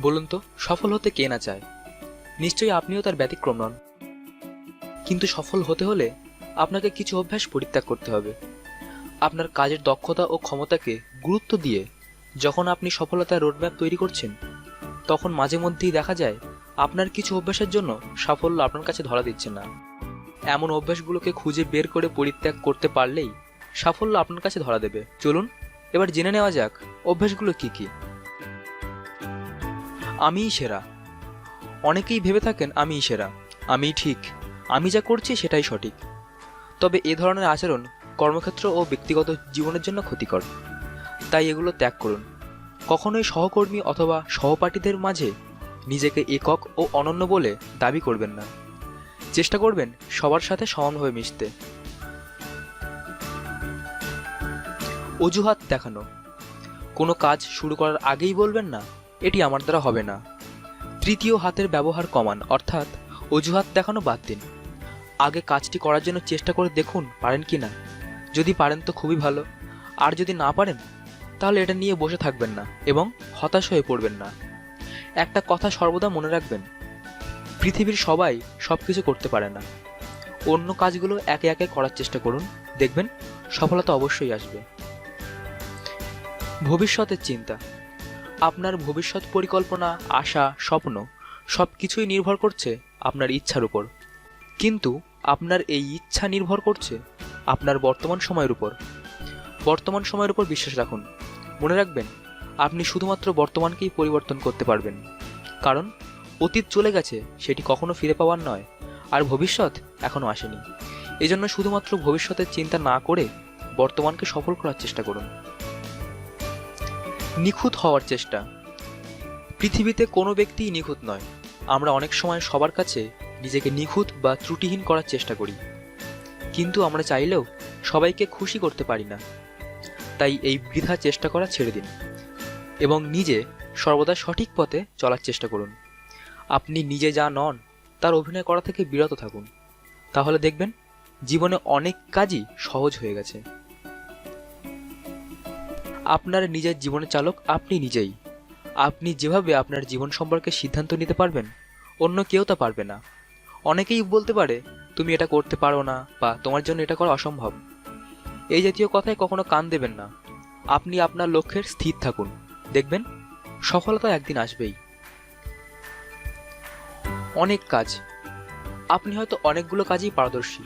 বলুন তো, সফল হতে কে না চায়? নিশ্চয়ই আপনিও তার ব্যতিক্রম নন। কিন্তু সফল হতে হলে আপনাকে কিছু অভ্যাস পরিত্যাগ করতে হবে। আপনার কাজের দক্ষতা ও ক্ষমতাকে গুরুত্ব দিয়ে যখন আপনি সফলতার রোডম্যাপ তৈরি করছেন, তখন মাঝে মধ্যেই দেখা যায় আপনার কিছু অভ্যাসের জন্য সাফল্য আপনার কাছে ধরা দিচ্ছে না। এমন অভ্যাসগুলোকে খুঁজে বের করে পরিত্যাগ করতে পারলেই সাফল্য আপনার কাছে ধরা দেবে। চলুন, এবার জেনে নেওয়া যাক অভ্যাসগুলো কি কি। আমিই সেরা। অনেকেই ভেবে থাকেন আমিই সেরা। আমিই ঠিক। আমি যা করছি সেটাই সঠিক। তবে এ ধরনের আচরণ কর্মক্ষেত্র ও ব্যক্তিগত জীবনের জন্য ক্ষতিকর। তাই এগুলো ত্যাগ করুন। কখনোই সহকর্মী অথবা সহপাঠীদের মাঝে নিজেকে একক ও অনন্য বলে দাবি করবেন না। চেষ্টা করবেন সবার সাথে সমানভাবে মিশতে। অজুহাত দেখানো। কোনো কাজ শুরু করার আগেই বলবেন না এটি আমার দ্বারা হবে না। তৃতীয় হাতের ব্যবহার কমান, অর্থাৎ অজুহাত দেখানো বাদ দিন। আগে কাজটি করার জন্য চেষ্টা করে দেখুন, পারেন কি না। যদি পারেন তো খুবই ভালো। আর যদি না পারেন, তাহলে এটা নিয়ে বসে থাকবেন না এবং হতাশ হয়ে পড়বেন না। একটা কথা সর্বদা মনে রাখবেন, পৃথিবীর সবাই সব কিছু করতে পারে না। অন্য কাজগুলো একে একে করার চেষ্টা করুন, দেখবেন সফলতা অবশ্যই আসবে। ভবিষ্যতের চিন্তা। আপনার ভবিষ্যৎ পরিকল্পনা, আশা, স্বপ্ন সব কিছুই নির্ভর করছে আপনার ইচ্ছার উপর। কিন্তু আপনার এই ইচ্ছা নির্ভর করছে আপনার বর্তমান সময়ের উপর। বর্তমান সময়ের উপর বিশ্বাস রাখুন। মনে রাখবেন, আপনি শুধুমাত্র বর্তমানকেই পরিবর্তন করতে পারবেন। কারণ, অতীত চলে গেছে, সেটি কখনো ফিরে পাওয়ার নয়, আর ভবিষ্যৎ এখনও আসেনি। এজন্য শুধুমাত্র ভবিষ্যতের চিন্তা না করে বর্তমানকে সফল করার চেষ্টা করুন। নিখুঁত হওয়ার চেষ্টা। পৃথিবীতে কোনো ব্যক্তিই নিখুঁত নয়। আমরা অনেক সময় সবার কাছে নিজেকে নিখুঁত বা ত্রুটিহীন করার চেষ্টা করি। কিন্তু আমরা চাইলেও সবাইকে খুশি করতে পারি না। তাই এই বৃথা চেষ্টা করা ছেড়ে দিন এবং নিজে সর্বদা সঠিক পথে চলার চেষ্টা করুন। আপনি নিজে যা নন, তার অভিনয় করা থেকে বিরত থাকুন। তাহলে দেখবেন, জীবনে অনেক কাজই সহজ হয়ে গেছে। আপনার নিজের জীবনের চালক আপনি নিজেই। আপনি যেভাবে আপনার জীবন সম্পর্কে সিদ্ধান্ত নিতে পারবেন, অন্য কেউ তা পারবে না। অনেকেই বলতে পারে, তুমি এটা করতে পারো না বা তোমার জন্য এটা করা অসম্ভব। এই জাতীয় কথায় কখনো কান দেবেন না। আপনি আপনার লক্ষ্যের স্থির থাকুন। দেখবেন, সফলতা একদিন আসবেই। অনেক কাজ। আপনি হয়তো অনেকগুলো কাজেই পারদর্শী।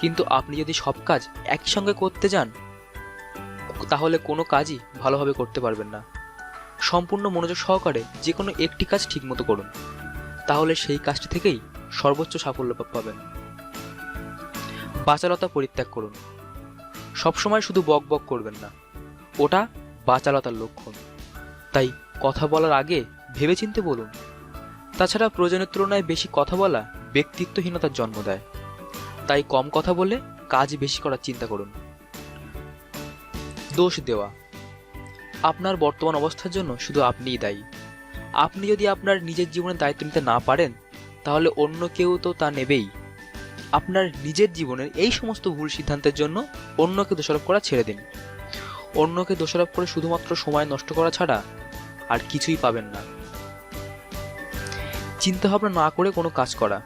কিন্তু আপনি যদি সব কাজ একই সঙ্গে করতে যান তাহলে কোনো কাজই ভালোভাবে করতে পারবেন না। সম্পূর্ণ মনোযোগ সহকারে যে কোনো একটি কাজ ঠিকমতো করুন। তাহলে সেই কাজটি থেকেই সর্বোচ্চ সাফল্য পাবেন। বাচালতা পরিত্যাগ করুন। সবসময় শুধু বক বক করবেন না। ওটা বাচালতার লক্ষণ। তাই কথা বলার আগে ভেবেচিন্তে বলুন। তাছাড়া প্রয়োজনের তুলনায় বেশি কথা বলা ব্যক্তিত্বহীনতার জন্ম দেয়। তাই কম কথা বলে কাজ বেশি করার চিন্তা করুন। দোষ দেওয়া। আপনার বর্তমান অবস্থার জন্য শুধু আপনিই দায়ী। আপনি যদি আপনার নিজের জীবনের দায়িত্ব নিতে না পারেন, তাহলে অন্য কেউ তো তা নেবেই। আপনার নিজের জীবনের এই সমস্ত ভুল সিদ্ধান্তের জন্য অন্যকে দোষারোপ করা ছেড়ে দিন। অন্যকে দোষারোপ করে শুধুমাত্র সময় নষ্ট করা ছাড়া আর কিছুই পাবেন না। চিন্তা ভাবনা না করে কোনো কাজ করা।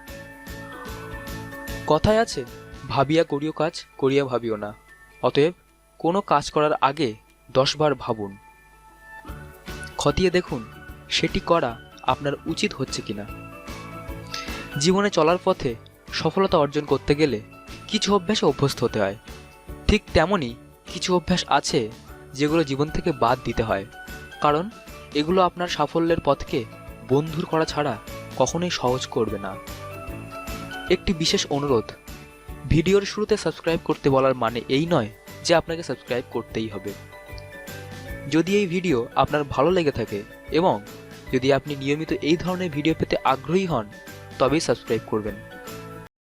কথায় আছে, ভাবিয়া করিও কাজ, করিয়া ভাবিও না। অতএব কোনো কাজ করার আগে দশবার ভাবুন। খতিয়ে দেখুন, সেটি করা আপনার উচিত হচ্ছে কিনা। জীবনে চলার পথে সফলতা অর্জন করতে গেলে কিছু অভ্যাসে অভ্যস্ত হতে হয়। ঠিক তেমনই কিছু অভ্যাস আছে যেগুলো জীবন থেকে বাদ দিতে হয়। কারণ এগুলো আপনার সাফল্যের পথকে বন্ধুর করা ছাড়া কখনোই সহজ করবে না। একটি বিশেষ অনুরোধ, ভিডিওর শুরুতে সাবস্ক্রাইব করতে বলার মানে এই নয় যে আপনাকে সাবস্ক্রাইব করতেই হবে। যদি এই ভিডিও আপনার ভালো লেগে থাকে এবং যদি আপনি নিয়মিত এই ধরনের ভিডিও পেতে আগ্রহী হন, তবেই সাবস্ক্রাইব করবেন।